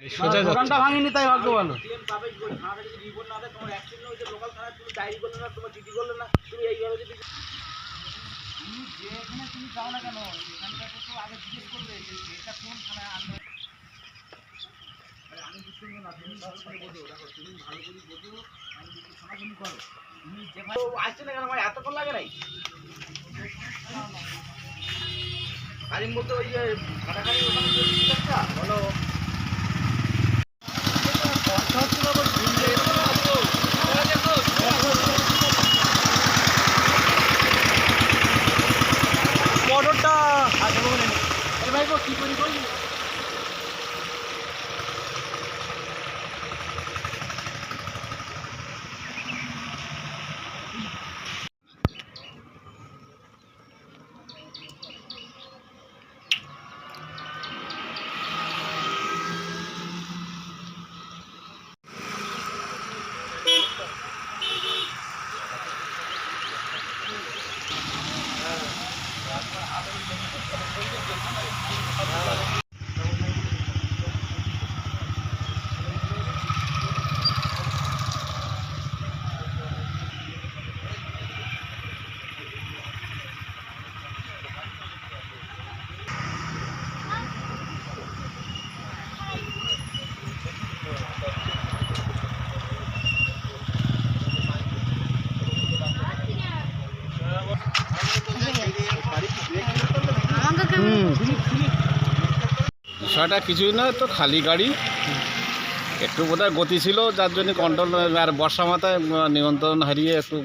সোজা যাচ্ছে। দোকানটা ভাঙিনি তাই ভাগ্য ভালো। আসছে না কেন? ভাই এতক্ষণ লাগে নাই? কারিম বলতে ওই যে কাটাকাটি ওখানে বলো। মোটরটা বিষয়টা কিছুই না তো খালি গাড়ি। একটু বোধহয় গতি ছিল যার জন্য কন্ট্রোল আর বর্ষা মাথায় নিয়ন্ত্রণ হারিয়ে একটু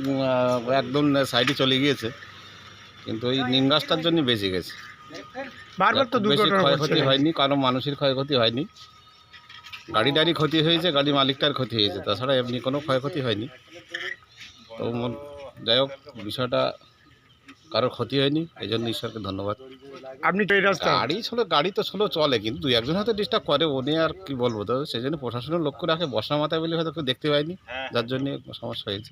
একদম সাইডে চলে গিয়েছে। কিন্তু ওই নিম গাছটার জন্য বেঁচে গেছে। বারবার তো বেশি ক্ষয়ক্ষতি হয়নি কারও মানুষের ক্ষয়ক্ষতি হয়নি। গাড়ি টাড়ি ক্ষতি হয়েছে গাড়ি মালিকটার ক্ষতি হয়েছে তাছাড়া এমনি কোনো ক্ষয়ক্ষতি হয়নি। তো যাই হোক বিষয়টা কারোর ক্ষতি হয়নি এই জন্য ঈশ্বরকে ধন্যবাদ। আপনি তো এই রাস্তা গাড়ি ছিল গাড়ি তো ছিল চলে কিন্তু দুই একজন হয়তো ডিস্টার্ব করে উনি আর কি বলব? তো সেই জন্য প্রশাসনের লক্ষ্য রাখে বর্ষা মাথায় বলে হয়তো কেউ দেখতে পায়নি যার জন্য সমস্যা হয়েছে।